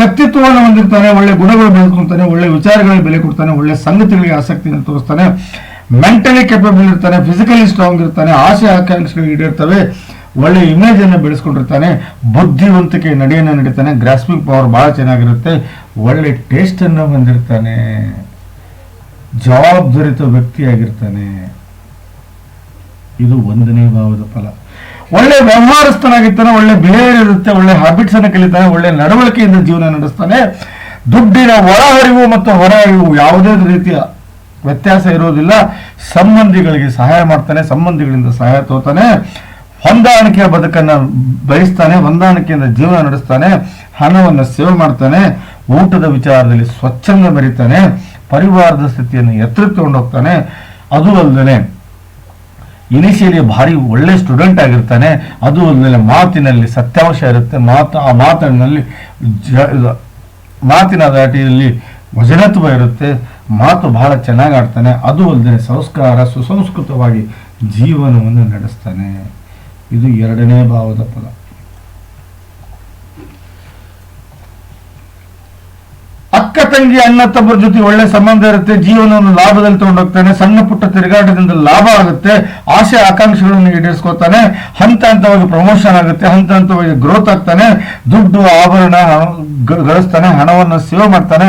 ವ್ಯಕ್ತಿತ್ವವನ್ನು ಹೊಂದಿರ್ತಾನೆ, ಒಳ್ಳೆ ಗುಣಗಳು ಬೆಳೆದುಕೊಳ್ತಾನೆ ಒಳ್ಳೆ ವಿಚಾರಗಳಿಗೆ ಬೆಲೆ ಕೊಡ್ತಾನೆ, ಒಳ್ಳೆ ಸಂಗತಿಗಳಿಗೆ ಆಸಕ್ತಿಯನ್ನು ತೋರಿಸ್ತಾನೆ. ಮೆಂಟಲಿ ಕೆಪಬಲ್ ಇರ್ತಾನೆ ಫಿಸಿಕಲಿ ಸ್ಟ್ರಾಂಗ್ ಇರ್ತಾನೆ, ಆಸೆ ಆಕಾಂಕ್ಷೆಗಳು ಈಡೇರ್ತವೆ, ಒಳ್ಳೆ ಇಮೇಜ್ ಅನ್ನು ಬೆಳೆಸ್ಕೊಂಡಿರ್ತಾನೆ, ಬುದ್ಧಿವಂತಿಕೆ ನಡೆಯನ್ನು ನಡೀತಾನೆ ಗ್ರಾಸ್ಪಿಂಗ್ ಪವರ್ ಬಹಳ ಚೆನ್ನಾಗಿರುತ್ತೆ, ಒಳ್ಳೆ ಟೇಸ್ಟ್ ಅನ್ನು ಹೊಂದಿರ್ತಾನೆ, ಜವಾಬ್ದಾರಿತ ವ್ಯಕ್ತಿಯಾಗಿರ್ತಾನೆ. ಇದು ಒಂದನೇ ಭಾವದ ಫಲ. ಒಳ್ಳೆ ವ್ಯವಹಾರಸ್ಥನಾಗಿರ್ತಾನೆ, ಒಳ್ಳೆ ಬಿಹೇವಿಯರ್ ಇರುತ್ತೆ, ಒಳ್ಳೆ ಹ್ಯಾಬಿಟ್ಸ್ ಅನ್ನು ಕಲಿತಾನೆ, ಒಳ್ಳೆ ನಡವಳಿಕೆಯಿಂದ ಜೀವನ ನಡೆಸ್ತಾನೆ. ದುಡ್ಡಿನ ಒಳಹರಿವು ಮತ್ತು ಹೊರಹರಿವು ಯಾವುದೇ ರೀತಿಯ ವ್ಯತ್ಯಾಸ ಇರೋದಿಲ್ಲ. ಸಂಬಂಧಿಗಳಿಗೆ ಸಹಾಯ ಮಾಡ್ತಾನೆ, ಸಂಬಂಧಿಗಳಿಂದ ಸಹಾಯ ತೋತಾನೆ. ಹೊಂದಾಣಿಕೆಯ ಬದುಕನ್ನು ಬಯಸ್ತಾನೆ, ಹೊಂದಾಣಿಕೆಯಿಂದ ಜೀವನ ನಡೆಸ್ತಾನೆ. ಹಣವನ್ನು ಸೇವೆ ಮಾಡ್ತಾನೆ. ಊಟದ ವಿಚಾರದಲ್ಲಿ ಸ್ವಚ್ಛಂದ ಮೆರಿತಾನೆ. ಪರಿವಾರದ ಸ್ಥಿತಿಯನ್ನು ತಗೊಂಡು ಹೋಗ್ತಾನೆ ಅದು ಅಲ್ಲದೆ ಇನಿಷಿಯಲಿ ಭಾರಿ ಒಳ್ಳೆ ಸ್ಟೂಡೆಂಟ್ ಆಗಿರ್ತಾನೆ. ಅದು ಮಾತಿನಲ್ಲಿ ಸತ್ಯಾಂಶ ಇರುತ್ತೆ. ಮಾತು, ಆ ಮಾತಿನಲ್ಲಿ ಜ ಮಾತಿನ ದಾಟಿಯಲ್ಲಿ ವಜನತ್ವ ಇರುತ್ತೆ. ಮಾತು ಬಹಳ ಚೆನ್ನಾಗಿ ಆಡ್ತಾನೆ. ಅದು ಅಲ್ಲದೆ ಸಂಸ್ಕಾರ, ಸುಸಂಸ್ಕೃತವಾಗಿ ಜೀವನವನ್ನು ನಡೆಸ್ತಾನೆ. ಇದು ಎರಡನೇ ಭಾವದ ಫಲ ಅಕ್ಕ ತಂಗಿ ಅಣ್ಣ ತಮ್ಮರ ಜೊತೆ ಒಳ್ಳೆ ಸಂಬಂಧ ಇರುತ್ತೆ, ಜೀವನವನ್ನು ಲಾಭದಲ್ಲಿ ತಗೊಂಡೋಗ್ತಾನೆ, ಸಣ್ಣ ಪುಟ್ಟ ತಿರುಗಾಟದಿಂದ ಲಾಭ ಆಗುತ್ತೆ, ಆಸೆ ಆಕಾಂಕ್ಷೆಗಳನ್ನು ಈಡೇರಿಸ್ಕೋತಾನೆ ಹಂತ ಹಂತವಾಗಿ ಪ್ರಮೋಷನ್ ಆಗುತ್ತೆ ಹಂತ ಹಂತವಾಗಿ ಗ್ರೋತ್ ಆಗ್ತಾನೆ, ದುಡ್ಡು, ಆಭರಣ ಗಳಿಸ್ತಾನೆ, ಹಣವನ್ನು ಸೇವ್ ಮಾಡ್ತಾನೆ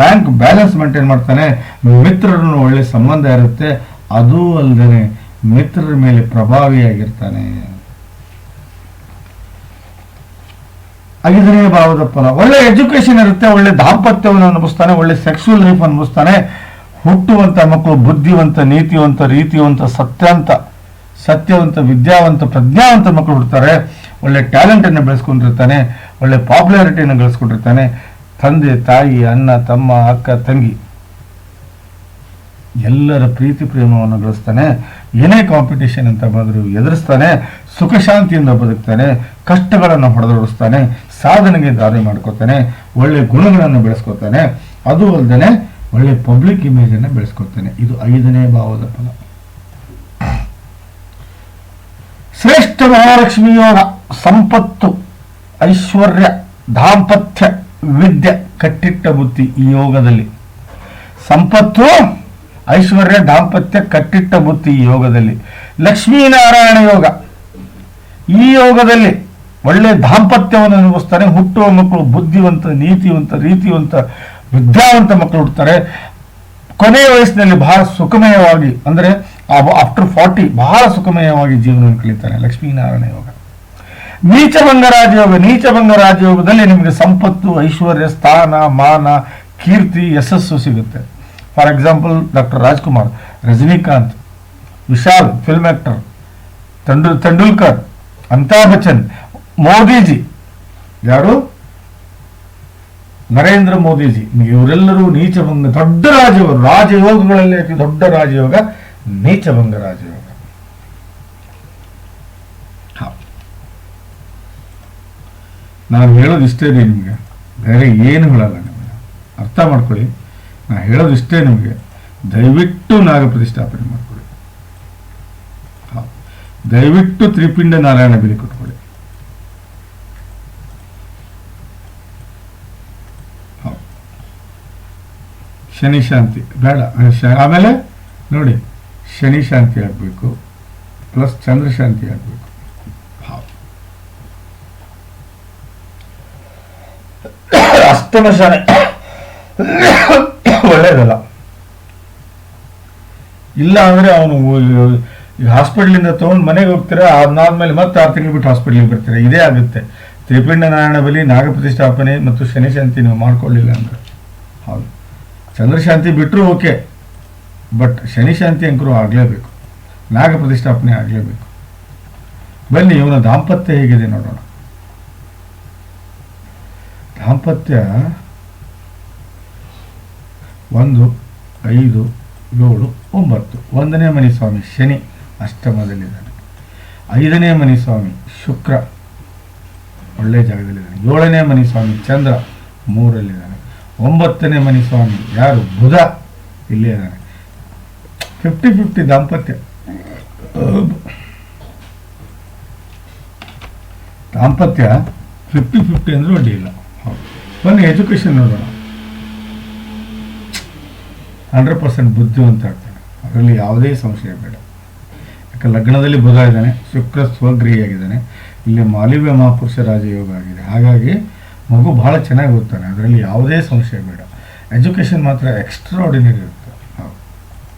ಬ್ಯಾಂಕ್ ಬ್ಯಾಲೆನ್ಸ್ ಮೇಂಟೈನ್ ಮಾಡ್ತಾನೆ. ಮಿತ್ರರನ್ನು ಒಳ್ಳೆ ಸಂಬಂಧ ಇರುತ್ತೆ, ಅದೂ ಅಲ್ಲದೆ ಮಿತ್ರರ ಮೇಲೆ ಪ್ರಭಾವಿಯಾಗಿರ್ತಾನೆ. ಐದನೇ ಭಾವದ ಫಲ. ಒಳ್ಳೆ ಎಜುಕೇಶನ್ ಇರುತ್ತೆ, ಒಳ್ಳೆ ದಾಂಪತ್ಯವನ್ನು ಅನುಭವಿಸ್ತಾನೆ, ಒಳ್ಳೆ ಸೆಕ್ಸುವಲ್ ಲೈಫ್ ಅನುಭವಿಸ್ತಾನೆ. ಹುಟ್ಟುವಂತ ಮಕ್ಕಳು, ಬುದ್ಧಿವಂತ, ನೀತಿವಂತ, ರೀತಿವಂತ ಸತ್ಯಾಂತ ಸತ್ಯವಂತ, ವಿದ್ಯಾವಂತ, ಪ್ರಜ್ಞಾವಂತ ಮಕ್ಕಳು ಹುಡ್ತಾರೆ ಒಳ್ಳೆ ಟ್ಯಾಲೆಂಟನ್ನು ಬೆಳೆಸ್ಕೊಂಡಿರ್ತಾನೆ, ಒಳ್ಳೆ ಪಾಪ್ಯುಲಾರಿಟಿಯನ್ನು ಗಳಿಸ್ಕೊಂಡಿರ್ತಾನೆ. ತಂದೆ, ತಾಯಿ, ಅಣ್ಣ, ತಮ್ಮ, ಅಕ್ಕ, ತಂಗಿ. ಎಲ್ಲರ ಪ್ರೀತಿ, ಪ್ರೇಮವನ್ನು ಗಳಿಸ್ತಾನೆ. ಏನೇ ಕಾಂಪಿಟೇಷನ್ ಅಂತ ಬಂದರೂ ಎದುರಿಸ್ತಾನೆ. ಸುಖ ಶಾಂತಿಯಿಂದ ಬದುಕ್ತಾನೆ. ಕಷ್ಟಗಳನ್ನು ಹೊಡೆದೋಡಿಸ್ತಾನೆ. ಸಾಧನೆಗೆ ದಾರಿ ಮಾಡ್ಕೋತಾನೆ, ಒಳ್ಳೆ ಗುಣಗಳನ್ನು ಬೆಳೆಸ್ಕೋತಾನೆ. ಅದು ಅಲ್ಲದೆ ಒಳ್ಳೆ ಪಬ್ಲಿಕ್ ಇಮೇಜನ್ನು ಬೆಳೆಸ್ಕೋತಾನೆ. ಇದು ಐದನೇ ಭಾವದ ಫಲ. ಶ್ರೇಷ್ಠ ಮಹಾಲಕ್ಷ್ಮಿ ಯೋಗ, ಸಂಪತ್ತು, ಐಶ್ವರ್ಯ, ದಾಂಪತ್ಯ, ವಿದ್ಯೆ, ಕಟ್ಟಿಟ್ಟ ಬುದ್ಧಿ ಈ ಯೋಗದಲ್ಲಿ. ಸಂಪತ್ತು, ಐಶ್ವರ್ಯ, ದಾಂಪತ್ಯ, ಕಟ್ಟಿಟ್ಟ ಬುತ್ತಿ ಈ ಯೋಗದಲ್ಲಿ. ಲಕ್ಷ್ಮೀನಾರಾಯಣ ಯೋಗ, ಈ ಯೋಗದಲ್ಲಿ ಒಳ್ಳೆ ದಾಂಪತ್ಯವನ್ನು ಅನುಭವಿಸ್ತಾರೆ, ಹುಟ್ಟುವ ಮಕ್ಕಳು ಬುದ್ಧಿವಂತ, ನೀತಿವಂತ, ರೀತಿವಂತ, ವಿದ್ಯಾವಂತ ಮಕ್ಕಳು ಹುಡ್ತಾರೆ ಕೊನೆಯ ವಯಸ್ಸಿನಲ್ಲಿ ಬಹಳ ಸುಖಮಯವಾಗಿ, ಅಂದರೆ ಆಫ್ಟರ್ ಫಾರ್ಟಿ ಬಹಳ ಸುಖಮಯವಾಗಿ ಜೀವನವನ್ನು ಕಳೀತಾರೆ ಲಕ್ಷ್ಮೀನಾರಾಯಣ ಯೋಗ. ನೀಚಭಂಗ ರಾಜಯೋಗ ನೀಚಭಂಗ ರಾಜಯೋಗದಲ್ಲಿ ನಿಮಗೆ ಸಂಪತ್ತು, ಐಶ್ವರ್ಯ, ಸ್ಥಾನ, ಮಾನ, ಕೀರ್ತಿ, ಯಶಸ್ಸು ಸಿಗುತ್ತೆ. For example doctor Rajkumar, Rajinikanth, Vishal film actor ತಂಡು, Tendulkar, Amitabh Bachchan Modiji. ಯಾರು? ನರೇಂದ್ರ ಮೋದಿಜಿ. ಇವರೆಲ್ಲರೂ ನೀಚಭಂಗ ದೊಡ್ಡ ರಾಜಯೋಗ, ರಾಜಯೋಗಗಳಲ್ಲಿ ಅತಿ ದೊಡ್ಡ ರಾಜಯೋಗ ನೀಚಭಂಗ ರಾಜಯೋಗ. ನಾನು ಹೇಳೋದು ಇಷ್ಟೇ ರೀ ನಿಮಗೆ. ಬೇರೆ ಏನು ಹೇಳಲ್ಲ ನಿಮಗೆ. ಅರ್ಥ ಮಾಡ್ಕೊಳ್ಳಿ. ನಾನು ಹೇಳೋದು ಇಷ್ಟೇ ನಿಮಗೆ. ದಯವಿಟ್ಟು ನಾಗ ಪ್ರತಿಷ್ಠಾಪನೆ ಮಾಡ್ಕೊಳ್ಳಿ. ದಯವಿಟ್ಟು ತ್ರಿಪಿಂಡ ನಾರಾಯಣ ಬಿಲಿ ಕೊಟ್ಕೊಳ್ಳಿ ಹ. ಶನಿ ಶಾಂತಿ, ಬೇಡ ಆಮೇಲೆ ನೋಡಿ, ಶನಿ ಶಾಂತಿ ಆಗಬೇಕು, ಪ್ಲಸ್ ಚಂದ್ರ ಶಾಂತಿ ಆಗಬೇಕು. ಅಷ್ಟಮ ಶನಿ. ಒಳ್ಳೇದಲ್ಲ. ಇಲ್ಲ ಅಂದ್ರೆ ಅವನು ಈಗ ಹಾಸ್ಪಿಟ್ಲಿಂದ ತೊಗೊಂಡು ಮನೆಗೆ ಹೋಗ್ತೀರಾ, ಅದಾದ್ಮೇಲೆ ಮತ್ತೆ ಆರು ತಿಂಗಳು ಬಿಟ್ಟು ಹಾಸ್ಪಿಟ್ಲಿಗೆ ಬರ್ತೀರಾ, ಇದೇ ಆಗುತ್ತೆ. ತ್ರಿಪಿಂಡ ನಾರಾಯಣ ಬಲಿ ನಾಗ ಪ್ರತಿಷ್ಠಾಪನೆ ಮತ್ತು ಶನಿ ಶಾಂತಿ ನೀವು ಮಾಡ್ಕೊಳ್ಳಿಲ್ಲ ಅಂದ್ರೆ. ಹೌದು. ಚಂದ್ರಶಾಂತಿ ಬಿಟ್ಟರು ಓಕೆ, ಬಟ್ ಶನಿಶಾಂತಿ ಅಂಕರು ಆಗಲೇಬೇಕು, ನಾಗ ಪ್ರತಿಷ್ಠಾಪನೆ ಆಗಲೇಬೇಕು. ಬನ್ನಿ, ಇವನ ದಾಂಪತ್ಯ ಹೇಗಿದೆ ನೋಡೋಣ. ದಾಂಪತ್ಯ ಒಂದು, ಐದು, ಏಳು, ಒಂಬತ್ತು. ಒಂದನೇ ಮನೆ ಸ್ವಾಮಿ ಶನಿ ಅಷ್ಟಮದಲ್ಲಿದ್ದಾನೆ. ಐದನೇ ಮನೆ ಸ್ವಾಮಿ ಶುಕ್ರ ಒಳ್ಳೆ ಜಾಗದಲ್ಲಿದ್ದಾನೆ. ಏಳನೇ ಮನೆ ಸ್ವಾಮಿ ಚಂದ್ರ ಮೂರಲ್ಲಿದ್ದಾನೆ. ಒಂಬತ್ತನೇ ಮನೆ ಸ್ವಾಮಿ, ಯಾರು? ಬುಧ. ಇಲ್ಲೇ ಫಿಫ್ಟಿ ಫಿಫ್ಟಿ ದಾಂಪತ್ಯ. ದಾಂಪತ್ಯ ಫಿಫ್ಟಿ ಫಿಫ್ಟಿ ಅಂದ್ರೆ ಅಡ್ಡಿ ಇಲ್ಲ. ಬನ್ನಿ ಎಜುಕೇಶನ್ ನೋಡೋಣ. ಹಂಡ್ರೆಡ್ ಪರ್ಸೆಂಟ್ ಬುದ್ಧಿವಂತ ಆಗ್ತಾನೆ ಅದರಲ್ಲಿ ಯಾವುದೇ ಸಂಶಯ ಬೇಡ. ಯಾಕೆ, ಲಗ್ನದಲ್ಲಿ ಬುಧ ಇದ್ದಾನೆ, ಶುಕ್ರ ಸ್ವಗ್ರಹಿಯಾಗಿದ್ದಾನೆ ಇಲ್ಲಿ ಮಾಲಿವ್ಯ ಮಹಾಪುರುಷ ರಾಜಯೋಗ ಆಗಿದೆ. ಹಾಗಾಗಿ ಮಗು ಬಹಳ ಚೆನ್ನಾಗಿ ಓದ್ತಾನೆ ಅದರಲ್ಲಿ ಯಾವುದೇ ಸಂಶಯ ಬೇಡ. ಎಜುಕೇಷನ್ ಮಾತ್ರ ಎಕ್ಸ್ಟ್ರಾಡಿನರಿ ಇರುತ್ತೆ.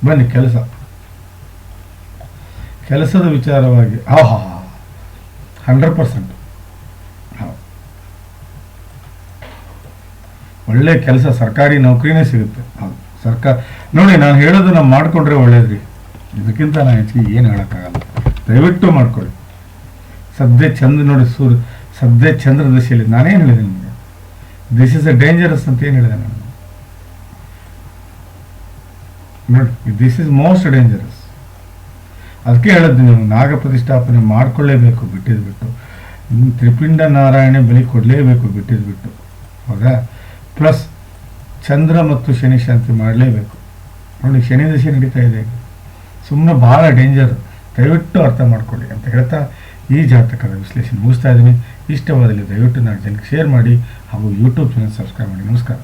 ಬನ್ನಿ, ಕೆಲಸ. ಕೆಲಸದ ವಿಚಾರವಾಗಿ, ಆಹಾ ಹಂಡ್ರೆಡ್ ಪರ್ಸೆಂಟ್ ಒಳ್ಳೆ ಕೆಲಸ, ಸರ್ಕಾರಿ ನೌಕರಿನೇ ಸಿಗುತ್ತೆ. ಹೌದು. ಸರ್ಕಾರ ನೋಡಿ, ನಾನು ಹೇಳೋದು ನಾವು ಮಾಡ್ಕೊಂಡ್ರೆ ಒಳ್ಳೇದ್ರಿ. ಇದಕ್ಕಿಂತ ನಾನು ಹೆಚ್ಚಿಗೆ ಏನು ಹೇಳೋಕ್ಕಾಗಲ್ಲ. ದಯವಿಟ್ಟು ಮಾಡ್ಕೊಳ್ಳಿ. ಸದ್ಯ ಚಂದ್ರ ನೋಡಿ, ಸೂರ್ಯ, ಸದ್ಯ ಚಂದ್ರ ದಶೆಯಲ್ಲಿ ನಾನೇನು ಹೇಳಿದೆ ನಿಮಗೆ ದಿಸ್ ಇಸ್ ಅ ಡೇಂಜರಸ್ ಅಂತ ಏನು ಹೇಳಿದೆ ನಾನು? ನೋಡಿ ದಿಸ್ ಇಸ್ ಮೋಸ್ಟ್ ಡೇಂಜರಸ್ ಅದಕ್ಕೆ ಹೇಳಿದ್ದು ನೀವು, ನಾಗ ಪ್ರತಿಷ್ಠಾಪನೆ ಮಾಡಿಕೊಳ್ಳೇಬೇಕು ಬಿಟ್ಟಿದ್ದು ಬಿಟ್ಟು ತ್ರಿಪಿಂಡ ನಾರಾಯಣ ಬಲಿ ಕೊಡಲೇಬೇಕು ಬಿಟ್ಟಿದ್ದು ಬಿಟ್ಟು ಹೌದಾ? ಪ್ಲಸ್ ಚಂದ್ರ ಮತ್ತು ಶನಿ ಶಾಂತಿ ಮಾಡಲೇಬೇಕು. ನೋಡಿ ಶನಿ ದಶೆ ನಡೀತಾ ಇದೆ ಸುಮ್ಮನೆ ಭಾಳ ಡೇಂಜರ್ ದಯವಿಟ್ಟು ಅರ್ಥ ಮಾಡ್ಕೊಳ್ಳಿ ಅಂತ ಹೇಳ್ತಾ ಈ ಜಾತಕದ ವಿಶ್ಲೇಷಣೆ ಮುಗಿಸ್ತಾ ಇದ್ದೀನಿ. ಇಷ್ಟವಾದಲ್ಲಿ ದಯವಿಟ್ಟು ನಾಲ್ಕು ಜನಕ್ಕೆ ಶೇರ್ ಮಾಡಿ ಹಾಗೂ ಯೂಟ್ಯೂಬ್ ಚಾನಲ್ ಸಬ್ಸ್ಕ್ರೈಬ್ ಮಾಡಿ. ನಮಸ್ಕಾರ.